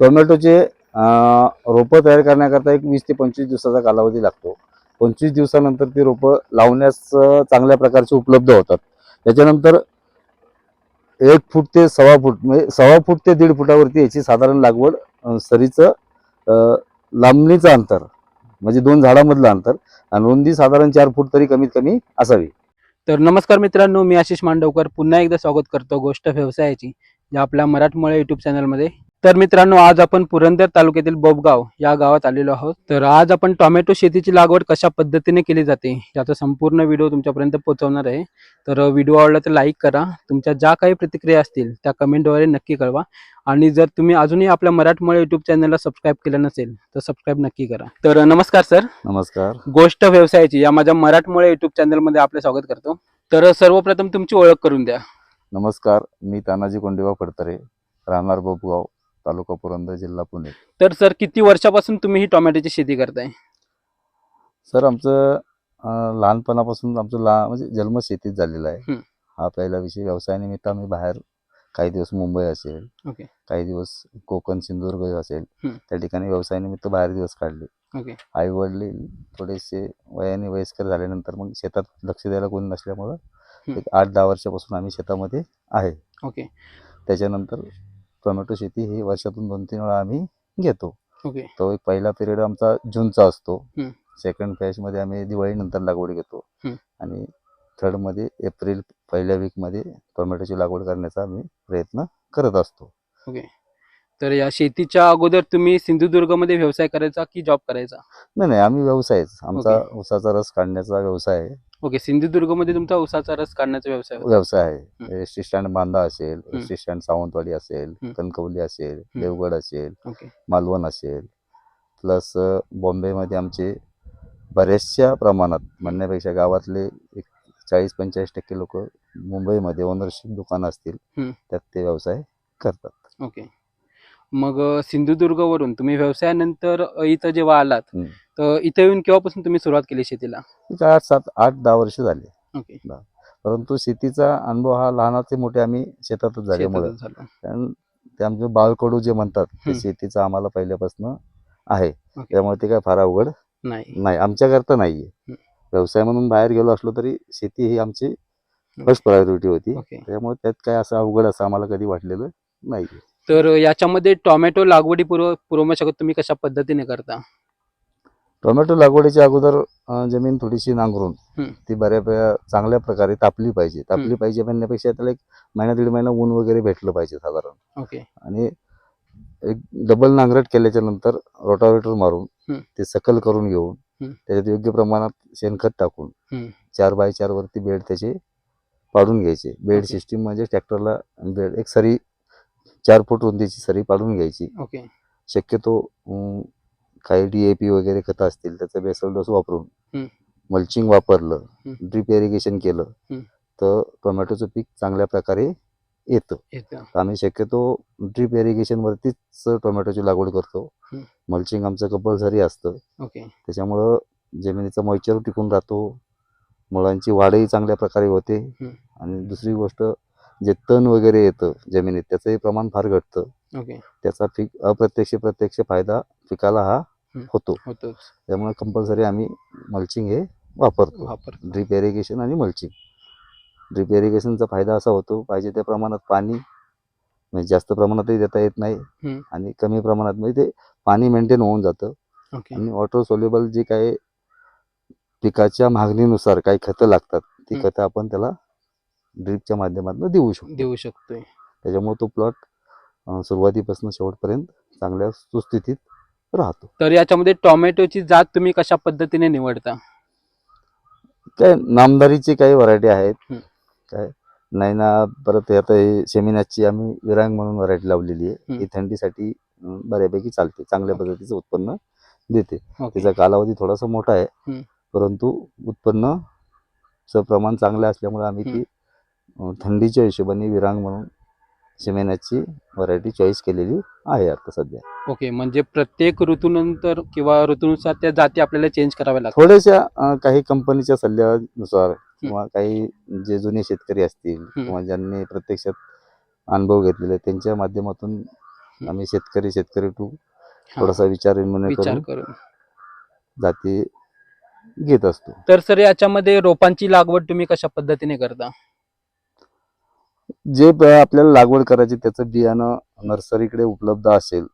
टोमॅटोचे रोपं तयार करण्याकरता एक वीस ते पंचवीस दिवसाचा कालावधी लागतो. पंचवीस दिवसानंतर ती रोपं लावण्यास चांगल्या प्रकारचे उपलब्ध होतात. त्याच्यानंतर एक फूट ते सव्वा फूट म्हणजे सव्वा फूट ते दीड फुटावरती याची साधारण लागवड सरीचं लांबणीचं अंतर म्हणजे दोन झाडामधलं अंतर आणि रुंदी साधारण चार फूट तरी कमीत कमी असावी. तर नमस्कार मित्रांनो मी आशिष मांडवकर. पुन्हा एकदा स्वागत करतो गोष्ट व्यवसायाची या आपल्या मराठमोळ्या युट्यूब चॅनलमध्ये तर मित्रांनो आज आपण पुरंदर तालुक्यातील बोबगाव या गावात आलेलो आहोत. तर आज आपण टोमॅटो शेतीची लागवड कशा पद्धतीने केली जाते याचा संपूर्ण व्हिडिओ तुमच्यापर्यंत पोहोचवणार आहे. तर व्हिडिओ आवडला तर लाईक करा. तुमच्या ज्या काही प्रतिक्रिया असतील त्या कमेंटद्वारे नक्की कळवा. आणि जर तुम्ही अजूनही आपल्या मराठमोळ्या युट्यूब चॅनलला सबस्क्राईब केलं नसेल तर सबस्क्राईब नक्की करा. तर नमस्कार सर. नमस्कार. गोष्ट व्यवसायाची या माझ्या मराठमोळ्या युट्यूब चॅनलमध्ये आपले स्वागत करतो. तर सर्वप्रथम तुमची ओळख करून द्या. नमस्कार. मी तानाजी कोंडेवा फडतरे राहणार बोपगाव तालुका पुरंदर जिल्हा पुणे तर सर किती वर्षापासून तुम्ही ही टोमॅटोची शेती करताय सर आमचं अं, लहानपणापासून आमचं लहान म्हणजे जन्म शेतीत झालेला आहे हं. हा पहिला विषय व्यवसायानिमित्त आम्ही बाहेर काही दिवस मुंबई असेल ओके. काही दिवस कोकण सिंधुदुर्ग असेल. त्या ठिकाणी व्यवसायानिमित्त बाहेर दिवस काढले ओके आई वडील थोडेसे वयाने वयस्कर झाल्यानंतर मग शेतात लक्ष द्यायला कोणी नसल्यामुळं. एक आठ दहा वर्षापासून आम्ही शेतामध्ये आहे ओके त्याच्यानंतर टोमॅटो शेती ही वर्षातून दोन तीन वेळा आम्ही घेतो. ओके. तो एक पहिला पिरियड आमचा जूनचा असतो. सेकंडमध्ये आम्ही दिवाळीनंतर लागवड घेतो. आणि थर्डमध्ये एप्रिल पहिल्या वीकमध्ये टोमॅटोची लागवड करण्याचा आम्ही प्रयत्न करत असतो. तर या शेतीच्या अगोदर तुम्ही सिंधुदुर्गमध्ये व्यवसाय करायचा की जॉब करायचा? नाही नाही आम्ही व्यवसायच. आमचा ऊसाचा रस काढण्याचा व्यवसाय आहे. ओके सिंधुदुर्गमध्ये तुमचा उसाचा रस काढण्याचा व्यवसाय होता. व्यवसाय आहे. एस टी स्टँड बांधा असेल हं. एस टी स्टँड सावंतवाडी असेल. कणकवली असेल. देवगड असेल ओके मालवण असेल प्लस बॉम्बेमध्ये आमचे बऱ्याचशा प्रमाणात म्हणण्यापेक्षा गावातले एक चाळीस पंचेचाळीस टक्के लोक मुंबईमध्ये ओनरशिप दुकानं असतील. त्यात ते व्यवसाय करतात ओके मग अ, सिंधुदुर्गवरून तुम्ही व्यवसायानंतर अ, इथं जेव्हा आलात. तर इथं येऊन केव्हापासून तुम्ही सुरुवात केली शेतीला? आठ सात आठ दहा वर्ष झाले. ओके. परंतु शेतीचा अनुभव हा लहानाचे मोठे आम्ही शेतातच झाल्यामुळे शेतातच झालं. कारण ते आमचे बाळकडू जे म्हणतात ते. शेतीचं आम्हाला पहिल्यापासून आहे. त्यामुळे ते काय फार अवघड नाही. नाही. आमच्याकरता नाहीये. व्यवसाय म्हणून बाहेर गेलो असलो तरी शेती ही आमची फर्स्ट प्रायोरिटी होती. ओके. त्यामुळे त्यात काय असं अवघड असं आम्हाला कधी वाटलेलं नाही तर याच्यामध्ये टोमॅटो लागवडी पूर्व पूर्वमशकत तुम्ही कशा पद्धतीने करता? टोमॅटो लागवडीच्या अगोदर जमीन थोडीशी नांगरून. ती बऱ्या चांगल्या प्रकारे तापली पाहिजे तापली. पाहिजे म्हणण्यापेक्षा त्याला एक महिना दीड महिना ऊन वगैरे भेटलं पाहिजे साधारण आणि एक डबल नांगरट केल्याच्यानंतर रोटावेटर मारून. ते सकल करून घेऊन. त्याच्यात योग्य प्रमाणात शेणखत टाकून. चार बाय चार वरती बेड त्याचे पाडून घ्यायचे बेड. सिस्टीम म्हणजे ट्रॅक्टरला बेड एक सरी चार फूट रुंदीची सरी पाडून घ्यायची शक्यतो काही डीएपी वगैरे खतं असतील त्याचं बेसल डोस वापरून. मल्चिंग वापरलं. ड्रीप इरिगेशन केलं. तर टोमॅटोचं पीक चांगल्या प्रकारे येतं आम्ही शक्यतो ड्रीप इरिगेशन वरतीच टोमॅटोची लागवड करतो. मल्चिंग आमचं कंपल्सरी असतं त्याच्यामुळं जमिनीचा मॉइश्चर टिकून राहतो मुळांची वाढही चांगल्या प्रकारे होते. आणि दुसरी गोष्ट जे तण वगैरे येतं जमिनीत त्याचंही प्रमाण फार घटतं त्याचा पीक अप्रत्यक्ष प्रत्यक्ष फायदा पिकाला हं. होतो. होतोच. त्यामुळे कंपल्सरी आम्ही मल्चिंग हे वापरतो. वापर ड्रीप इरिगेशन आणि मल्चिंग ड्रीप इरिगेशनचा फायदा असा होतो पाहिजे त्या प्रमाणात पाणी म्हणजे जास्त प्रमाणातही देता येत नाही. आणि कमी प्रमाणात म्हणजे ते पाणी मेंटेन होऊन जातं. आणि वॉटर सोल्युबल जी काही पिकाच्या मागणीनुसार काही खतं लागतात ती. खतं आपण त्याला ड्रीपच्या माध्यमातून देऊ शकतो. देऊ शकतोय. त्याच्यामुळे तो प्लॉट सुरुवातीपासून शेवटपर्यंत चांगल्या सुस्थितीत राहतो तर याच्यामध्ये टोमॅटोची जात तुम्ही कशा पद्धतीने निवडता काय नामदारीची काही व्हरायटी आहेत हं. काय नाही ना परत हे आता हे सेमिनाची आम्ही विरांग म्हणून व्हरायटी लावलेली आहे हं. ही थंडीसाठी अं, बऱ्यापैकी चालते चांगल्या. पद्धतीचं उत्पन्न देते ओके तिचा कालावधी थोडासा मोठा आहे. परंतु उत्पन्न चं प्रमाण चांगलं असल्यामुळे आम्ही ती अं, थंडीच्या हिशोबाने विरांग म्हणून सेमिनाची व्हरायटी चॉईस केलेली आहे आता सध्या. ओके म्हणजे प्रत्येक ऋतूनंतर किंवा ऋतूनुसार त्या जाती आपल्याला चेंज कराव्या लागतात. थोड्याशा अं, काही कंपनीच्या सल्ल्यानुसार किंवा काही जे जुने शेतकरी असतील किंवा ज्यांनी प्रत्यक्षात अनुभव घेतलेले त्यांच्या माध्यमातून आम्ही शेतकरी शेतकरी टू थोडासा विचार विनिमय विचार करून करून. जाती घेत असतो. तर सर याच्यामध्ये रोपांची लागवड तुम्ही कशा पद्धतीने करता? जे आपल्याला लागवड करायची त्याचं बियाणं नर्सरीकडे उपलब्ध असेल.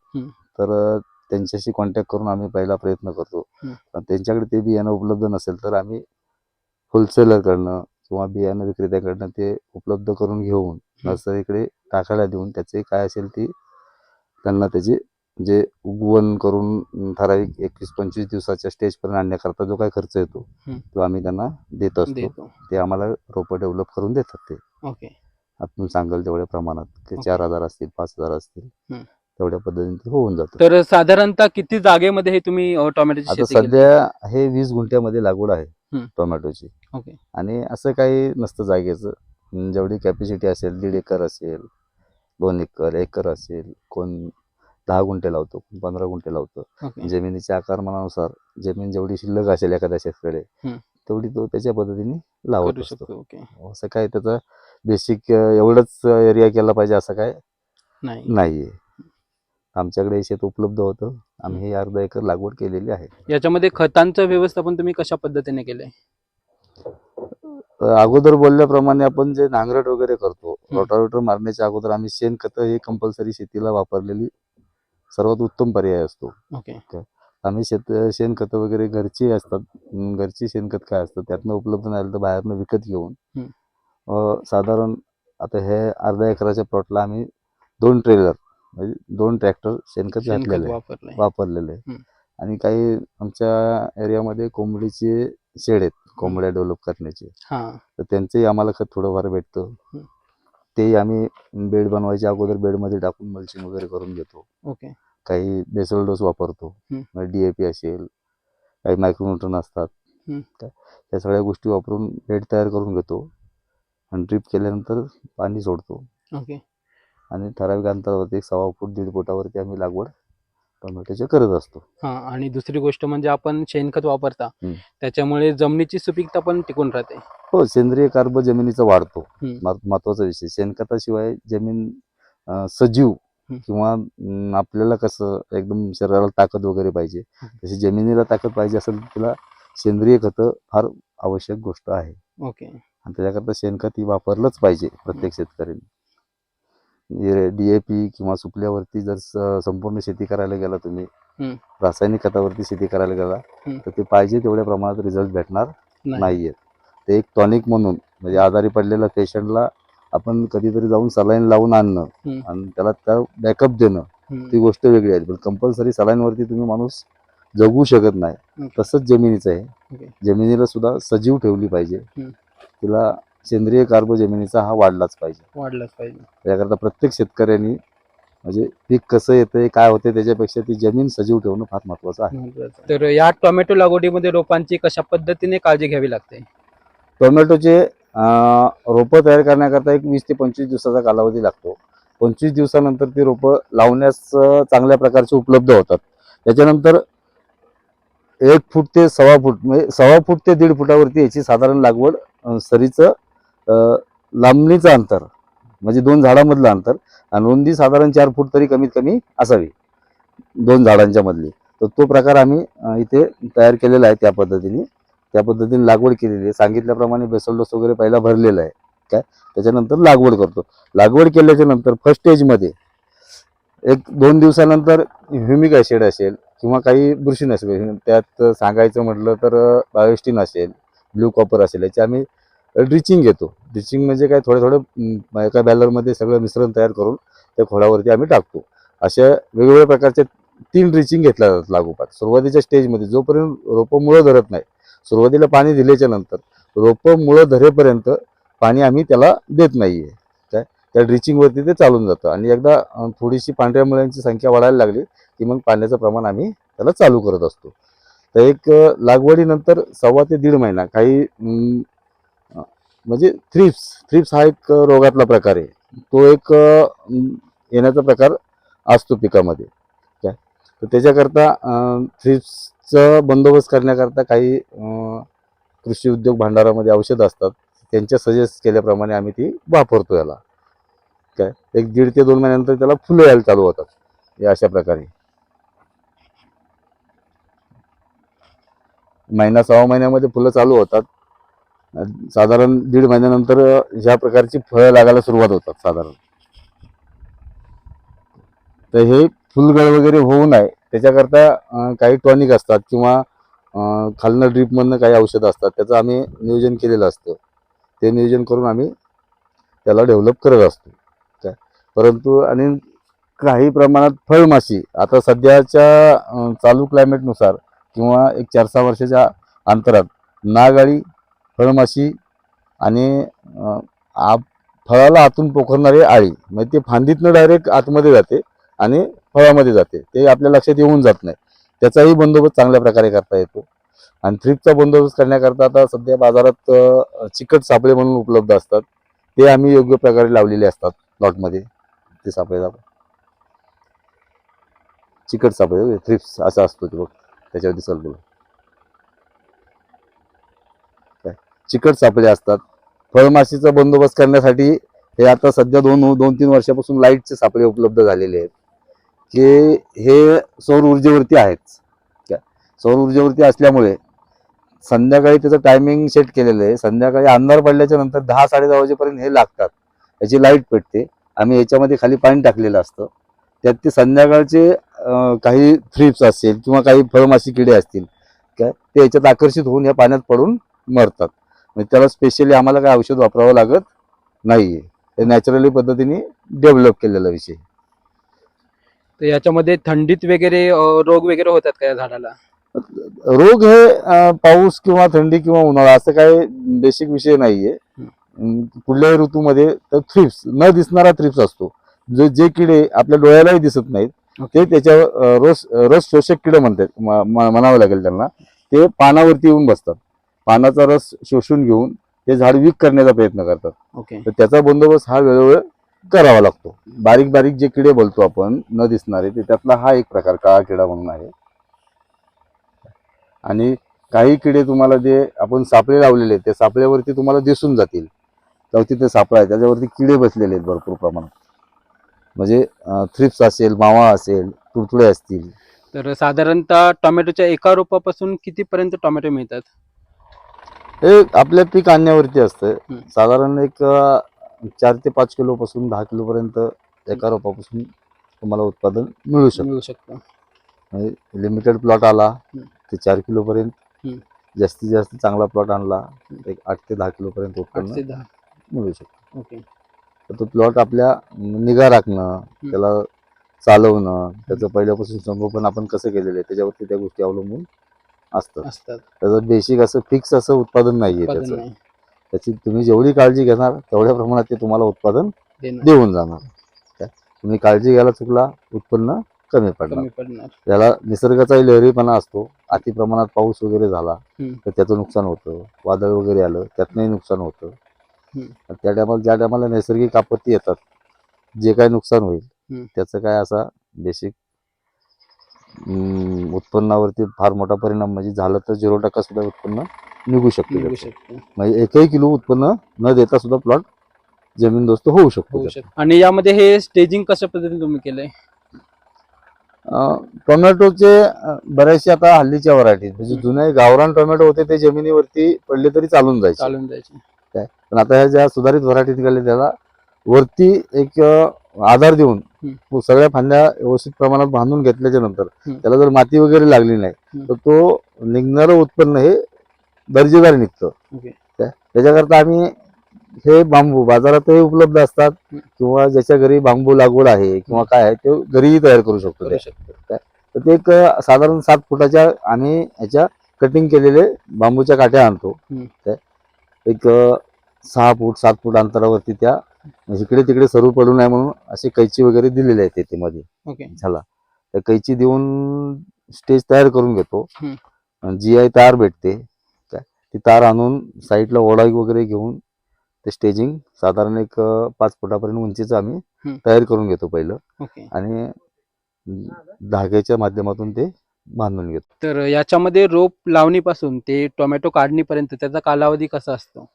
तर त्यांच्याशी कॉन्टॅक्ट करून आम्ही पहिला प्रयत्न करतो. त्यांच्याकडे ते बियाणं उपलब्ध नसेल तर आम्ही होलसेलरकडनं किंवा बियाणं विक्रेत्याकडनं ते उपलब्ध करून घेऊन नर्सरीकडे टाकायला देऊन त्याचे काय असेल ती त्यांना त्याची जे उगवण करून ठराविक एकवीस पंचवीस दिवसाच्या स्टेजपर्यंत आणण्याकरता जो काही खर्च येतो. तो आम्ही त्यांना देत असतो. ते आम्हाला रोपं डेव्हलप करून देतात ते. ओके आपण सांगाल तेवढ्या प्रमाणात ते. चार हजार असतील पाच हजार असतील. तेवढ्या पद्धतीने ते होऊन जातं तर साधारणतः किती जागेमध्ये हे तुम्ही अ, टोमॅटोची आता शेती केली? सध्या हे वीस गुंठ्यामध्ये लागवड आहे हम्म. टोमॅटोची ओके आणि असं काही नसतं जागेचं जेवढी कॅपॅसिटी असेल दीड एकर असेल दोन एकर एकर असेल कोण दहा गुंठे लावतो कोण पंधरा गुंठे लावतो ओके जमिनीच्या आकारमानानुसार जमीन जेवढी शिल्लक असेल एखाद्या हम्म. तेवढी तो त्याच्या पद्धतीने असतो. शकतो ओके. असं काय त्याचं बेसिक एवढंच एरिया केला पाहिजे असं काय नाही. नाहीये. आमच्याकडे शेत उपलब्ध होतं. आम्ही हे अर्धा एकर लागवड केलेली आहे. याच्यामध्ये खतांचं व्यवस्थापन तुम्ही कशा पद्धतीने केलंय? अगोदर बोलल्याप्रमाणे आपण जे नांगरट वगैरे करतो. रोटावेटर मारण्याच्या अगोदर आम्ही शेणखत हे कंपल्सरी शेतीला वापरलेली सर्वात उत्तम पर्याय असतो. ओके. आम्ही शेत शेणखत वगैरे घरची असतात. घरची शेणखत काय असतं? त्यातनं उपलब्ध नाही तर बाहेरनं विकत घेऊन. साधारण आता हे अर्धा एकराच्या प्लॉटला आम्ही दोन ट्रेलर म्हणजे दोन ट्रॅक्टर शेणखत घातलेले वापरलेले. आणि काही आमच्या एरियामध्ये कोंबडीचे शेड आहेत कोंबड्या डेव्हलप करण्याचे. तर त्यांचंही आम्हाला खत थोडंफार भेटतं. तेही आम्ही बेड बनवायच्या अगोदर बेडमध्ये टाकून मल्चिंग वगैरे करून घेतो. ओके. काही बेसल डोस वापरतो. डीएपी असेल काही मायक्रोन्यूट्रन असतात. हम्म. काय या सगळ्या गोष्टी वापरून बेड तयार करून घेतो. आणि ड्रीप केल्यानंतर पाणी सोडतो. ओके आणि ठराविक अंतरावरती एक सव्वा फूट दीड फुटावरती आम्ही लागवड टोमॅटोची करत असतो. हा आणि दुसरी गोष्ट म्हणजे आपण शेणखत वापरता. त्याच्यामुळे जमिनीची सुपीकता पण टिकून राहते. हो सेंद्रिय कार्ब जमिनीचा वाढतो. महत्त्वाचा विषय. शेणखताशिवाय जमीन सजीव. किंवा आपल्याला कसं एकदम शरीराला ताकद वगैरे पाहिजे. तशी जमिनीला ताकद पाहिजे असेल तर तिला सेंद्रिय खतं फार आवश्यक गोष्ट आहे. ओके. आणि त्याच्याकरता शेणखत ही वापरलंच पाहिजे प्रत्येक शेतकऱ्यांनी. डीएपी किंवा सुपल्यावरती जर संपूर्ण शेती करायला गेला तुम्ही. रासायनिक खतावरती शेती करायला गेला. तर ते पाहिजे तेवढ्या प्रमाणात रिझल्ट भेटणार नाही. नाहीये ते एक टॉनिक म्हणून म्हणजे आजारी पडलेल्या पेशंटला आपण कधीतरी जाऊन सलाईन लावून आणणं. आणि त्याला त्या बॅकअप देणं. ती गोष्ट वेगळी आहे पण कंपल्सरी सलाईनवरती तुम्ही माणूस जगू शकत नाही. तसंच जमिनीचं आहे. जमिनीला सुद्धा सजीव ठेवली पाहिजे. तिला सेंद्रिय कार्ब जमिनीचा हा वाढलाच पाहिजे वाढलंच पाहिजे त्याकरता प्रत्येक शेतकऱ्यांनी म्हणजे पीक कसं येतंय काय होतंय त्याच्यापेक्षा ती जमीन सजीव ठेवणं फार महत्वाचं आहे. तर या टोमॅटो लागवडीमध्ये रोपांची कशा पद्धतीने काळजी घ्यावी लागते टोमॅटोचे रोपं तयार करण्याकरता एक वीस ते पंचवीस दिवसाचा कालावधी लागतो. पंचवीस दिवसानंतर ती रोपं लावण्यास चांगल्या प्रकारचे उपलब्ध होतात. त्याच्यानंतर एक फूट ते सव्वा फूट म्हणजे सव्वा फूट ते दीड फुटावरती याची साधारण लागवड सरीचं लांबणीचं अंतर म्हणजे दोन झाडामधलं अंतर आणि रुंदी साधारण चार फूट तरी कमीत कमी असावी दोन झाडांच्या मधली. तर तो प्रकार आम्ही इथे तयार केलेला आहे त्या पद्धतीने. त्या पद्धतीने लागवड केलेली आहे. सांगितल्याप्रमाणे बेसल डोस वगैरे पहिला भरलेला आहे. काय? त्याच्यानंतर लागवड करतो. लागवड केल्याच्यानंतर फर्स्ट स्टेजमध्ये एक दोन दिवसानंतर ह्युमिक ॲसिड असेल किंवा काही बुरशीनाशक त्यात सांगायचं म्हटलं तर बायोस्टीन असेल ब्ल्यू कॉपर असेल याची आम्ही ड्रिचिंग घेतो. ड्रिचिंग म्हणजे काय? थोडं थोडं एका बॅलरमध्ये सगळं मिश्रण तयार करून त्या खोडावरती आम्ही टाकतो. अशा वेगवेगळ्या प्रकारचे तीन ड्रिचिंग घेतल्या जातात लागोपाठ. सुरुवातीच्या स्टेजमध्ये जोपर्यंत रोपं मुळं धरत नाही सुरुवातीला पाणी दिल्याच्या नंतर रोपं मुळं धरेपर्यंत पाणी आम्ही त्याला देत नाहीये. काय त्या ड्रिचिंगवरती ते चालून जातं. आणि एकदा थोडीशी पांढऱ्या मुळ्यांची संख्या वाढायला लागली की मग पाण्याचं प्रमाण आम्ही त्याला चालू करत असतो. तर एक लागवडीनंतर सव्वा ते दीड महिना काही म्हणजे थ्रिप्स थ्रिप्स हा एक रोगातला प्रकार आहे. तो एक येण्याचा प्रकार असतो पिकामध्ये. काय तर त्याच्याकरता थ्रिप्स चं बंदोबस्त करण्याकरता काही कृषी उद्योग भांडारामध्ये औषधं असतात. त्यांच्या सजेस्ट केल्याप्रमाणे आम्ही ती वापरतो याला. काय? एक दीड ते दोन महिन्यानंतर त्याला फुलं यायला चालू होतात. हे अशा प्रकारे. महिना सहा महिन्यामध्ये फुलं चालू होतात. साधारण दीड महिन्यानंतर ह्या प्रकारची फळं लागायला सुरुवात होतात साधारण. तर हे फुलगळ वगैरे होऊ नये. त्याच्याकरता काही टॉनिक असतात किंवा खालनं ड्रीपमधनं काही औषधं असतात त्याचं आम्ही नियोजन केलेलं असतं. ते नियोजन करून आम्ही त्याला डेव्हलप करत असतो. काय? परंतु आणि काही प्रमाणात फळमाशी आता सध्याच्या चालू क्लायमेटनुसार किंवा एक चार सहा वर्षाच्या अंतरात नागाळी फळमाशी आणि आ फळाला आतून पोखरणारी आळी म्हणजे ते फांदीतनं डायरेक्ट आतमध्ये जाते आणि फळामध्ये जाते. ते आपल्या लक्षात येऊन जात नाही. त्याचाही बंदोबस्त चांगल्या प्रकारे करता येतो. आणि थ्रिपचा बंदोबस्त करण्याकरता आता सध्या बाजारात चिकट सापळे म्हणून उपलब्ध असतात. ते आम्ही योग्य प्रकारे लावलेले असतात लॉटमध्ये. ते सापळे लाव- चिकट सापळे थ्रिप्स असा असतो ते बघ. त्याच्यावर दिसल तुला काय? चिकट सापळे असतात. फळमाशीचा बंदोबस्त करण्यासाठी हे आता सध्या दोन दोन तीन वर्षापासून लाईटचे सापळे उपलब्ध झालेले आहेत. की हे सौर ऊर्जेवरती आहेत. काय सौर ऊर्जेवरती असल्यामुळे संध्याकाळी त्याचं टायमिंग सेट केलेलं आहे. संध्याकाळी अंधार पडल्याच्या नंतर दहा साडे दहा वाजेपर्यंत हे लागतात. याची लाइट पेटते. आम्ही याच्यामध्ये खाली पाणी टाकलेलं असतं. त्यात ते संध्याकाळचे काही थ्रिप्स असतील किंवा काही फळमाशी किडे असतील काय ते याच्यात आकर्षित होऊन या पाण्यात पडून मरतात. म्हणजे त्याला स्पेशली आम्हाला काय औषध वापरावं लागत नाही आहे हे नॅचरली पद्धतीने डेव्हलप केलेला विषय. तर याच्यामध्ये थंडीत वगैरे रोग वगैरे होतात का या झाडाला? रोग हे पाऊस किंवा थंडी किंवा उन्हाळा असं काही बेसिक विषय नाहीये. कुठल्याही ऋतूमध्ये तर थ्रिप्स न दिसणारा थ्रिप्स असतो. जे जे किडे आपल्या डोळ्यालाही दिसत नाहीत ते त्याच्या रस रस शोषक किडे म्हणतात म्हणावं लागेल त्यांना. ते पानावरती येऊन बसतात. पानाचा रस शोषून घेऊन ते झाड वीक करण्याचा प्रयत्न करतात. ओके. तर त्याचा बंदोबस्त हा वेळोवेळ करावा लागतो. बारीक बारीक जे किडे बोलतो आपण न दिसणारे ते त्यातला हा एक प्रकार काळा किडा म्हणून आहे. आणि काही किडे तुम्हाला जे आपण सापळे लावलेले आहेत त्या सापळेवरती तुम्हाला दिसून जातील. तर तिथे सापळा आहे त्याच्यावरती किडे बसलेले आहेत भरपूर प्रमाणात. म्हणजे थ्रिप्स असेल मावा असेल तुडतुडे असतील. तर साधारणतः टोमॅटोच्या एका रोपापासून कितीपर्यंत टोमॅटो मिळतात? हे आपल्या पीक आणण्यावरती असतं. साधारण एक चार ते पाच किलो पासून दहा किलो पर्यंत एका रोपापासून तुम्हाला उत्पादन मिळू शकतं. मिळू शकतं. म्हणजे लिमिटेड प्लॉट आला. ते चार किलो पर्यंत हं. जास्तीत जास्त चांगला प्लॉट आणला एक आठ ते दहा किलो पर्यंत आठ उत्पन्न ते दहा. मिळू शकतो. ओके. तर तो प्लॉट आपल्या निगा राखणं त्याला चालवणं त्याचं पहिल्यापासून संगोपन आपण कसं केलेलं आहे त्याच्यावरती त्या गोष्टी अवलंबून असतात. असतात. त्याचं बेसिक असं फिक्स असं उत्पादन नाहीये उत्पादन त्याचं. नाही. त्याची तुम्ही जेवढी काळजी घेणार तेवढ्या प्रमाणात ते तुम्हाला उत्पादन देणार. देऊन जाणार. काय तुम्ही काळजी घ्यायला चुकला उत्पन्न कमी पडणार. कमी पडणार. त्याला निसर्गाचाही लहरीपणा असतो. अति प्रमाणात पाऊस वगैरे झाला हम्म. तर त्याचं नुकसान होतं. वादळ वगैरे आलं त्यातनंही नुकसान होतं. हम्म. आणि त्या टायमाला ज्या टायमाला नैसर्गिक आपत्ती येतात जे काय नुकसान होईल. त्याचं काय असा बेसिक उत्पन्नावरती फार मोठा परिणाम म्हणजे झालं तर झिरो टक्का सुद्धा उत्पन्न निघू शकते निघू त्याचं. शकतं म्हणजे एकही किलो उत्पन्न न देता सुद्धा प्लॉट जमीनदोस्त होऊ शकतो होऊ त्याचा. शकतं आणि यामध्ये हे स्टेजिंग कशा पद्धतीने तुम्ही केलंय अं, टोमॅटोचे अं, बऱ्याचशा आता हल्लीच्या व्हरायटी म्हणजे. जुने गावरान टोमॅटो होते ते जमिनीवरती पडले तरी चालून जायचे चालून जायचे पण आता ह्या ज्या सुधारित व्हरायटी निघाल्या त्याला वरती एक अं, आधार देऊन. सगळ्या फांद्या व्यवस्थित प्रमाणात बांधून घेतल्याच्या नंतर हम्म. त्याला जर माती वगैरे लागली नाही हम्म. तर तो निघणारं उत्पन्न हे दर्जेदार निघतं. त्याच्याकरता आम्ही हे बांबू बाजारातही उपलब्ध असतात. किंवा ज्याच्या घरी बांबू लागवड आहे किंवा काय आहे ते घरीही तयार करू शकतो ते. तर ते एक साधारण सात फुटाच्या आम्ही ह्याच्या कटिंग केलेले बांबूच्या काठ्या आणतो. एक सहा फूट सात फूट अंतरावरती त्या इकडे तिकडे सरू पडू नये म्हणून असे कैची वगैरे दिलेले आहेत त्याच्यामध्ये. ओके. झाला. त्या कैची देऊन स्टेज तयार करून घेतो. जी आय तार भेटते. ती तार आणून साईडला ओढा वगैरे घेऊन ते स्टेजिंग साधारण एक पाच फुटापर्यंत उंचीचं आम्ही. तयार करून घेतो पहिलं. आणि धाग्याच्या माध्यमातून ते बांधून घेतो. तर याच्यामध्ये रोप लावणीपासून ते टोमॅटो काढणीपर्यंत त्याचा कालावधी कसा असतो?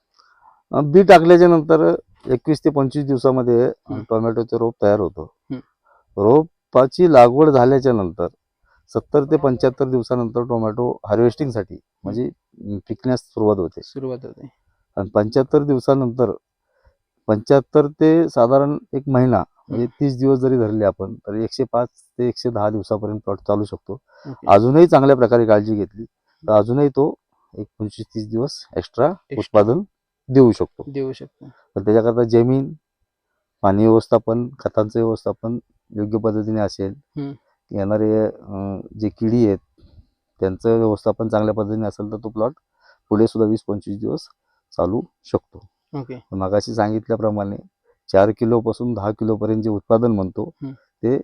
बी टाकल्याच्या नंतर एकवीस ते पंचवीस दिवसामध्ये. टोमॅटोचं रोप तयार होतं. रोपाची लागवड झाल्याच्यानंतर सत्तर ते पंच्याहत्तर दिवसानंतर टोमॅटो हार्वेस्टिंगसाठी म्हणजे पिकण्यास सुरुवात होते. सुरुवात होते. आणि पंच्याहत्तर दिवसानंतर पंच्याहत्तर ते साधारण एक महिना म्हणजे तीस दिवस जरी धरले आपण तर एकशे पाच ते एकशे दहा दिवसापर्यंत प्लॉट चालू शकतो. अजूनही चांगल्या प्रकारे काळजी घेतली तर अजूनही तो एक पंचवीस तीस दिवस एक्स्ट्रा उत्पादन देऊ शकतो. देऊ शकतो. पण त्याच्याकरता जमीन पाणी व्यवस्थापन खतांचं व्यवस्थापन योग्य पद्धतीने असेल. येणारे जे किडी आहेत त्यांचं व्यवस्थापन चांगल्या पद्धतीने असेल तर तो प्लॉट पुढे सुद्धा वीस पंचवीस दिवस चालू शकतो. ओके मगाशी सांगितल्याप्रमाणे चार किलोपासून दहा किलोपर्यंत जे उत्पादन म्हणतो. ते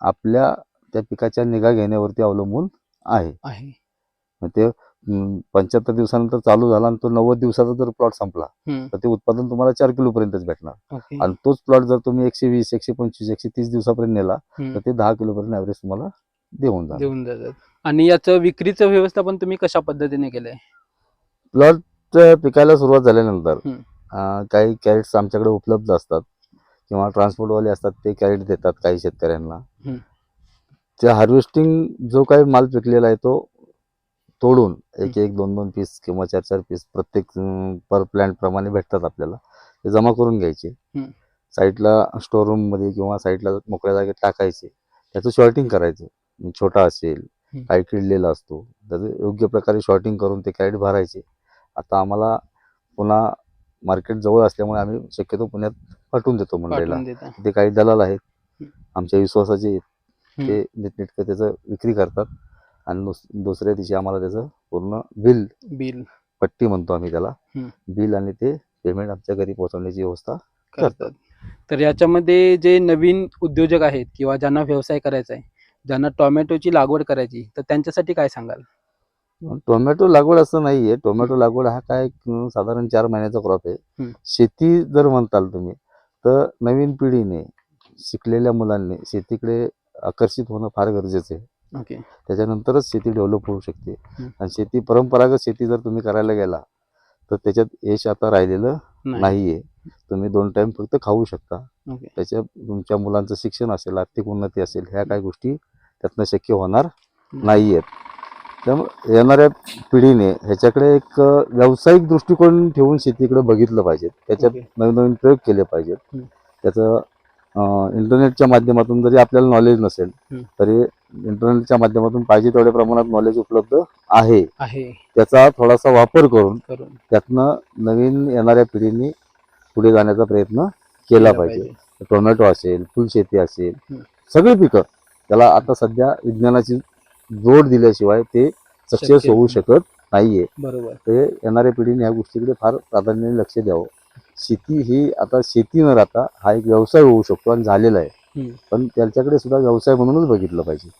आपल्या त्या पिकाच्या निगा घेण्यावरती अवलंबून आहे. ते पंच्याहत्तर दिवसानंतर चालू झाला आणि तो नव्वद दिवसाचा जर प्लॉट संपला. तर ते उत्पादन तुम्हाला चार किलो पर्यंतच भेटणार. आणि तोच प्लॉट जर तुम्ही एकशे वीस एकशे पंचवीस एकशे तीस दिवसापर्यंत नेला. तर ते दहा किलो पर्यंत ऍव्हरेज तुम्हाला देऊन जातात. आणि याचं विक्रीचं व्यवस्थापन तुम्ही कशा पद्धतीने केलंय प्लॉट पिकायला सुरुवात झाल्यानंतर. अं, काही कॅरेट्स आमच्याकडे उपलब्ध असतात किंवा ट्रान्सपोर्टवाले असतात ते कॅरेट देतात काही शेतकऱ्यांना हम्म. ते हार्वेस्टिंग जो काही माल पिकलेला आहे तो तोडून एक एक दोन दोन पीस किंवा चार चार पीस प्रत्येक पर प्लॅन्ट प्रमाणे भेटतात आपल्याला ते जमा करून घ्यायचे हम्म. साईडला स्टोर रूममध्ये किंवा साईडला मोकळ्या जागेत टाकायचे त्याचं शॉर्टिंग करायचं छोटा असेल. काही किडलेला असतो. त्याचं योग्य प्रकारे शॉर्टिंग करून ते कॅरेट भरायचे. आता आम्हाला पुन्हा मार्केट जवळ असल्यामुळे आम्ही शक्यतो पुण्यात पाठवून देतो देता. ते काही दलाल आहेत. आमच्या विश्वासाचे. ते नीटनेटकं त्याचं विक्री करतात आणि दुस- दुसऱ्या दिवशी आम्हाला त्याचं पूर्ण बिल बिल. पट्टी म्हणतो आम्ही त्याला. बिल आणि ते पेमेंट आमच्या घरी पोहोचवण्याची व्यवस्था करतात. तर याच्यामध्ये जे नवीन उद्योजक आहेत किंवा ज्यांना व्यवसाय करायचा आहे ज्यांना टोमॅटोची लागवड करायची तर त्यांच्यासाठी काय सांगाल? टोमॅटो लागवड असं नाहीये. टोमॅटो लागवड हा काय साधारण चार महिन्याचा क्रॉप आहे. शेती जर म्हणताल तुम्ही तर नवीन पिढीने शिकलेल्या मुलांनी शेतीकडे आकर्षित होणं फार गरजेचं आहे. ओके. त्याच्यानंतरच शेती डेव्हलप होऊ शकते. आणि शेती परंपरागत शेती जर तुम्ही करायला गेला तर त्याच्यात यश आता राहिलेलं नाहीये. तुम्ही दोन टाइम फक्त खाऊ शकता. त्याच्या तुमच्या मुलांचं शिक्षण असेल आर्थिक उन्नती असेल ह्या काही गोष्टी त्यातनं शक्य होणार नाही आहेत त्यामुळे येणाऱ्या पिढीने ह्याच्याकडे एक व्यावसायिक दृष्टिकोन ठेवून शेतीकडे बघितलं पाहिजे. त्याच्यात. नवीन नवीन प्रयोग केले पाहिजेत. त्याचं इंटरनेटच्या माध्यमातून जरी आपल्याला नॉलेज नसेल. तरी इंटरनेटच्या माध्यमातून पाहिजे तेवढ्या प्रमाणात नॉलेज उपलब्ध आहे. त्याचा थोडासा वापर करून त्यातनं नवीन येणाऱ्या पिढीने पुढे जाण्याचा प्रयत्न केला पाहिजे. टोमॅटो असेल फुलशेती असेल. सगळी पिकं त्याला आता सध्या विज्ञानाची जोड दिल्याशिवाय ते सक्सेस होऊ नाही. शकत नाहीये. बरोबर. ते येणाऱ्या पिढीने ह्या गोष्टीकडे फार प्राधान्याने लक्ष द्यावं. शेती ही आता शेती न राहता हा एक व्यवसाय होऊ शकतो आणि झालेला आहे. पण त्याच्याकडे सुद्धा व्यवसाय म्हणूनच बघितलं पाहिजे.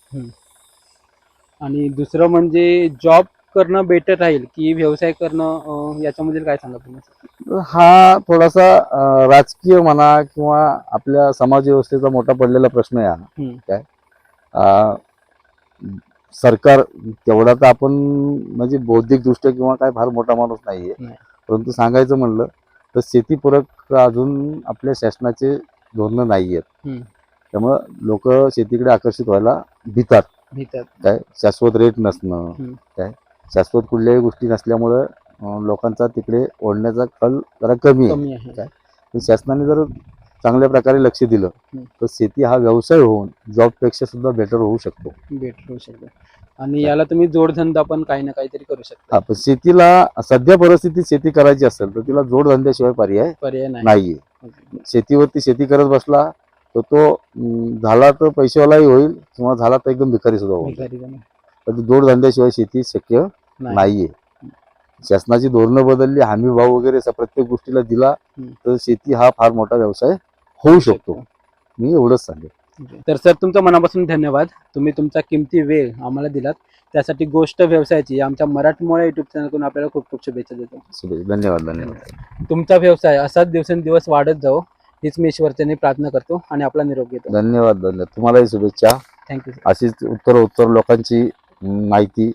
आणि दुसरं म्हणजे जॉब करणं बेटर राहील की व्यवसाय करणं याच्यामध्ये काय सांगा तुम्ही? हा थोडासा राजकीय म्हणा किंवा आपल्या समाज व्यवस्थेचा मोठा पडलेला प्रश्न आहे हा. हम्म. सरकार तेवढा तर आपण म्हणजे बौद्धिकदृष्ट्या किंवा काय फार मोठा माणूस नाहीये. नाही. परंतु सांगायचं म्हणलं तर शेतीपूरक अजून आपल्या शासनाचे धोरणं नाही आहेत. त्यामुळं लोक शेतीकडे आकर्षित व्हायला भितात. भीतात. काय? शाश्वत रेट नसणं. काय? शाश्वत कुठल्याही गोष्टी नसल्यामुळं लोकांचा तिकडे ओढण्याचा कल जरा कमी आहे. आहे. काय? शासनाने जर चांगल्या प्रकारे लक्ष दिलं. तर शेती हा व्यवसाय होऊन जॉबपेक्षा सुद्धा बेटर होऊ शकतो बेटर होऊ शकतो आणि याला तुम्ही जोडधंदा पण काही ना काहीतरी करू शकता हा पण शेतीला सध्या परिस्थितीत शेती करायची असेल तर तिला जोडधंद्याशिवाय पर्याय पर्याय नाही नाहीये. शेतीवरती शेती करत बसला तर तो झाला तर पैसेवालाही होईल किंवा झाला तर एकदम भिकारी सुद्धा होईल भिकारी जण. पण ती जोडधंद्याशिवाय शेती शक्य नाही. नाहीये शासनाची धोरणं बदलली हमी भाव वगैरे असा प्रत्येक गोष्टीला दिला हम्म. तर शेती हा फार मोठा व्यवसाय होऊ शकतो. मी एवढंच सांगेन. तर सर तुमचा मनापासून धन्यवाद. तुम्ही तुमचा किमती वेळ आम्हाला दिलात. त्यासाठी गोष्ट व्यवसायाची आमच्या मराठमोळ्या युट्यूब चॅनलकडून आपल्याला खूप खूप शुभेच्छा देतो. धन्यवाद धन्यवाद. तुमचा व्यवसाय असाच दिवसेंदिवस वाढत जावो हीच मी ईश्वरचरणी प्रार्थना करतो आणि आपला निरोप घेतो. धन्यवाद धन्यवाद. तुम्हालाही शुभेच्छा. थँक्यू अशीच उत्तर उत्तर लोकांची माहिती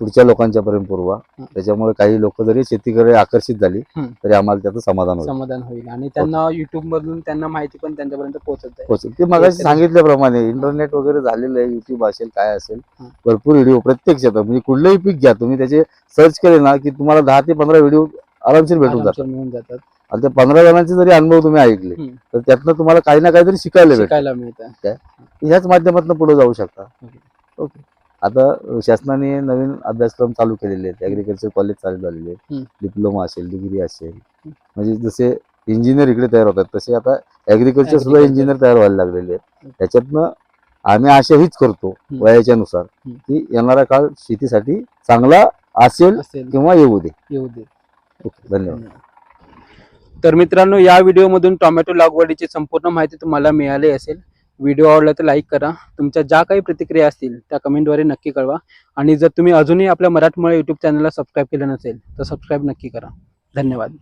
पुढच्या लोकांच्या पर्यंत पुरवा. त्याच्यामुळे काही लोक जरी शेतीकडे आकर्षित झाली. तरी आम्हाला त्याचं समाधान होईल. समाधान होईल. आणि त्यांना युट्यूब मधून त्यांना माहिती पण त्यांच्यापर्यंत पोहोचत पोहोचेल. ते मगाशी ते- सांगितल्याप्रमाणे इंटरनेट वगैरे झालेलं आहे युट्यूब असेल काय असेल. भरपूर व्हिडिओ प्रत्येक क्षेत्रात म्हणजे कुठलंही पीक घ्या तुम्ही त्याचे सर्च केले ना की तुम्हाला दहा ते पंधरा व्हिडिओ आरामशीर भेटून जातात. आरामशीर मिळून जातात. आणि त्या पंधरा जणांचे जरी अनुभव तुम्ही ऐकले. तर त्यातनं तुम्हाला काही ना काहीतरी शिकायला मिळतं. ह्याच माध्यमातून पुढे जाऊ शकता. ओके. आता शासनाने नवीन अभ्यासक्रम चालू केलेले आहेत. ऍग्रिकल्चर कॉलेज चालू झालेले आहेत. डिप्लोमा असेल डिग्री असेल. म्हणजे जसे इंजिनियर इकडे तयार होतात तसे आता ऍग्रिकल्चर सुद्धा. इंजिनियर तयार व्हायला लागलेले आहेत. त्याच्यातनं आम्ही आशा हीच करतो. वयाच्या नुसार. की येणारा काळ शेतीसाठी चांगला असेल किंवा येऊ दे. येऊ दे. ओके धन्यवाद. तर मित्रांनो या व्हिडिओमधून टोमॅटो लागवडीची संपूर्ण माहिती तुम्हाला मिळाली असेल. व्हिडिओ आवडला तर लाईक करा. तुमच्या ज्या काही प्रतिक्रिया असतील त्या कमेंटद्वारे नक्की कळवा. आणि जर तुम्ही अजूनही आपल्या मराठमोळ्या यूट्यूब चॅनलला सबस्क्राईब केलं नसेल तर सबस्क्राईब नक्की करा. धन्यवाद.